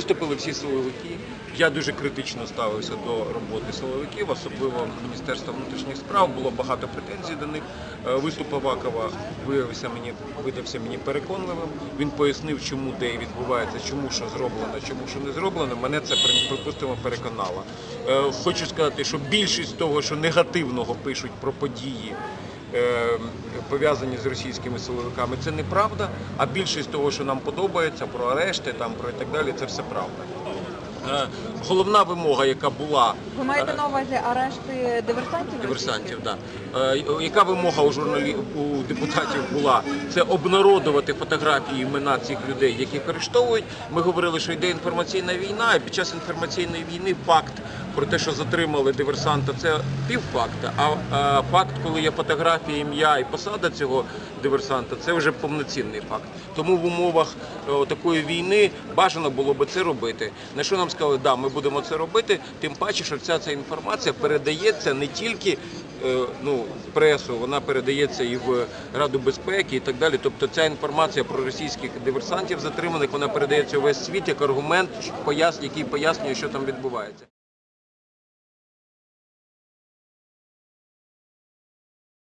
всі силовики. Я дуже критично ставився до роботи силовиків, особливо Міністерства внутрішніх справ. Було багато претензій до них. Е, Виступ Авакова виявився мені, видався мені переконливим. Він пояснив, чому де і відбувається, чому що зроблено, чому що не зроблено. Мене це при- припустимо переконало. Е, Хочу сказати, що більшість того, що негативного пишуть про події. Е, Пов'язані з російськими силовиками, це неправда. А більшість того, що нам подобається, про арешти, там про і так далі, це все правда. Е, Головна вимога, яка була Ви маєте на увазі арешти диверсантів? диверсантів, да. Е, яка вимога у журналі у депутатів була? Це обнародувати фотографії імена цих людей, яких арештовують. Ми говорили, що йде інформаційна війна, і під час інформаційної війни факт про те, що затримали диверсанта, це півфакта. А е, факт, коли є фотографія, ім'я і посада цього диверсанта, це вже повноцінний факт. Тому в умовах е, такої війни бажано було би це робити. На що нам сказали, да, ми будемо це робити, тим паче, що вся ця інформація передається не тільки е, ну, в пресу, вона передається і в Раду безпеки і так далі. Тобто ця інформація про російських диверсантів затриманих, вона передається у весь світ як аргумент, який пояснює, що там відбувається.